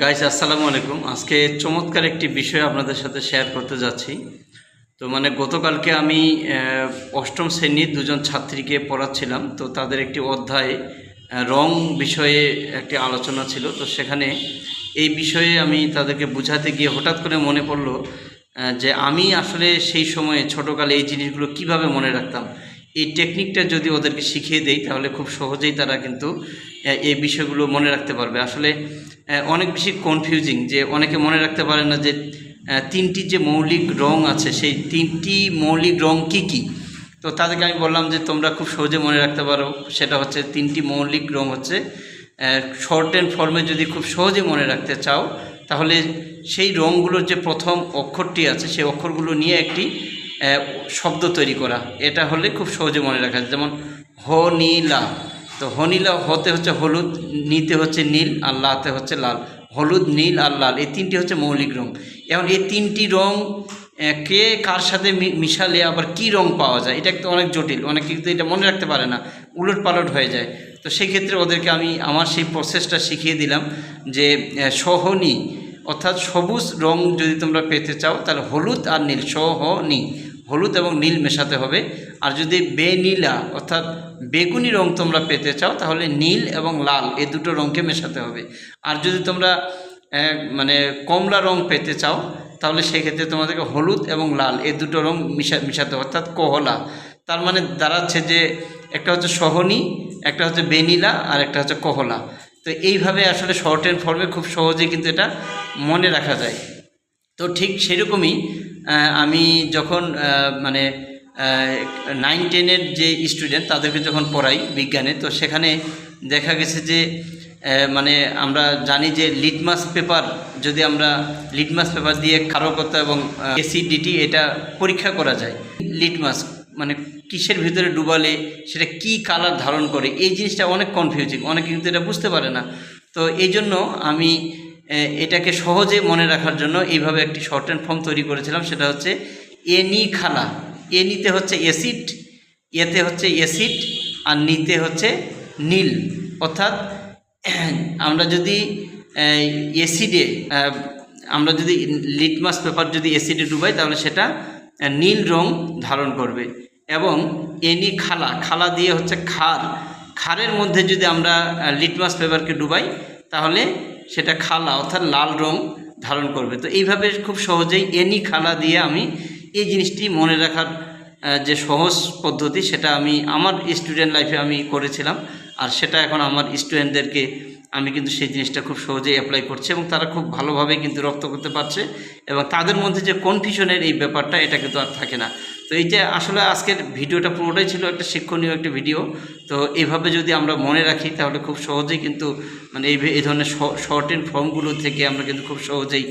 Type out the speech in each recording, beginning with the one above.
Guys আসসালামু আলাইকুম। আজকে চমৎকার একটি বিষয় আপনাদের সাথে শেয়ার করতে যাচ্ছি। তো মানে গতকালকে আমি অষ্টম শ্রেণির দুজন ছাত্রীকে পড়াচ্ছিলাম। তো তাদের একটি অধ্যায়ে রং বিষয়ে একটি আলোচনা ছিল। তো সেখানে এই বিষয়ে আমি তাদেরকে বোঝাতে গিয়ে হঠাৎ করে মনে পড়ল যে আমি আসলে সেই সময়ে ছোটোকালে এই জিনিসগুলো কীভাবে মনে রাখতাম। এই টেকনিকটা যদি ওদেরকে শিখিয়ে দেই, তাহলে খুব সহজেই তারা কিন্তু এই বিষয়গুলো মনে রাখতে পারবে। আসলে অনেক বেশি কনফিউজিং যে অনেকে মনে রাখতে পারে না যে তিনটি যে মৌলিক রং আছে, সেই তিনটি মৌলিক রং কি কি? তো তাদেরকে আমি বললাম যে, তোমরা খুব সহজে মনে রাখতে পারো, সেটা হচ্ছে তিনটি মৌলিক রং হচ্ছে শর্ট অ্যান্ড ফর্মে যদি খুব সহজে মনে রাখতে চাও, তাহলে সেই রঙগুলোর যে প্রথম অক্ষরটি আছে, সেই অক্ষরগুলো নিয়ে একটি শব্দ তৈরি করা। এটা হলে খুব সহজে মনে রাখা যেমন, হ নীলা তো হনীলা হতে হচ্ছে হলুদ, নিতে হচ্ছে নীল আর লাতে হচ্ছে লাল। হলুদ, নীল আর লাল, এই তিনটি হচ্ছে মৌলিক রং। এখন এই তিনটি রং কে কার সাথে মিশালে আবার কি রং পাওয়া যায়? এটা কিন্তু অনেক জটিল, অনেক কিন্তু এটা মনে রাখতে পারে না, উলট পালট হয়ে যায়। তো সেই ক্ষেত্রে ওদেরকে আমি আমার সেই প্রসেসটা শিখিয়ে দিলাম যে সহনী অর্থাৎ সবুজ রং যদি তোমরা পেতে চাও, তাহলে হলুদ আর নীল, সহনী। হলুদ এবং নীল মেশাতে হবে। আর যদি বেনীলা অর্থাৎ বেগুনি রং তোমরা পেতে চাও, তাহলে নীল এবং লাল এই দুটো রঙকে মেশাতে হবে। আর যদি তোমরা মানে কমলা রং পেতে চাও, তাহলে সেক্ষেত্রে তোমাদেরকে হলুদ এবং লাল এই দুটো রং মিশা, মিশাতে হবে, অর্থাৎ কোহলা। তার মানে দাঁড়াচ্ছে যে একটা হচ্ছে সহনী, একটা হচ্ছে বেনিলা আর একটা হচ্ছে কোহলা। তো এইভাবে আসলে শর্ট ফর্মে খুব সহজেই কিন্তু এটা মনে রাখা যায়। তো ঠিক সেরকমই আমি যখন মানে নাইন টেনের যে স্টুডেন্ট তাদেরকে যখন পড়াই বিজ্ঞানে, তো সেখানে দেখা গেছে যে মানে আমরা জানি যে লিটমাস পেপার যদি আমরা লিটমাস পেপার দিয়ে ক্ষারকতা এবং এসিডিটি এটা পরীক্ষা করা যায় লিটমাস মানে কিসের ভিতরে ডুবালে, সেটা কি কালার ধারণ করে, এই জিনিসটা অনেক কনফিউজিং অনেকে কিন্তু এটা বুঝতে পারে না। তো এই জন্য আমি এটাকে সহজে মনে রাখার জন্য এইভাবে একটি শর্ট অ্যান্ড ফর্ম তৈরি করেছিলাম, সেটা হচ্ছে এনি খালা এনিতে হচ্ছে এসিড এতে হচ্ছে এসিড আর নিতে হচ্ছে নীল। অর্থাৎ, আমরা যদি এসিডে আমরা যদি লিটমাস পেপার যদি এসিডে ডুবাই, তাহলে সেটা নীল রং ধারণ করবে। এবং এনি খালা খালা দিয়ে হচ্ছে খার। খারের মধ্যে যদি আমরা লিটমাস পেপারকে ডুবাই, তাহলে সেটা খালা অর্থাৎ লাল রং ধারণ করবে। তো এইভাবে খুব সহজেই এনি খালা দিয়ে আমি এই জিনিসটি মনে রাখার যে সহজ পদ্ধতি সেটা আমি আমার স্টুডেন্ট লাইফে আমি করেছিলাম। আর সেটা এখন আমার স্টুডেন্টদেরকে আমি কিন্তু সেই জিনিসটা খুব সহজেই অ্যাপ্লাই করছি এবং তারা খুব ভালোভাবে কিন্তু রপ্ত করতে পারছে এবং তাদের মধ্যে যে কনফিউশনের এই ব্যাপারটা, এটা কিন্তু আর থাকে না। তো এই যে আসলে আজকের ভিডিওটা পুরোটাই ছিল একটা শিক্ষণীয় একটা ভিডিও। তো এইভাবে যদি আমরা মনে রাখি, তাহলে খুব সহজেই কিন্তু মানে এই এই ধরনের শর্ট এন্ড ফর্মগুলো থেকে আমরা কিন্তু খুব সহজেই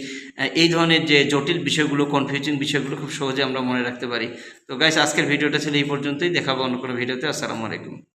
এই ধরনের যে জটিল বিষয়গুলো কনফিউজিং বিষয়গুলো খুব সহজে আমরা মনে রাখতে পারি। তো গাইস আজকের ভিডিওটা ছিল এই পর্যন্তই। দেখাবো অন্য কোনো ভিডিওতে। আসসালামু আলাইকুম।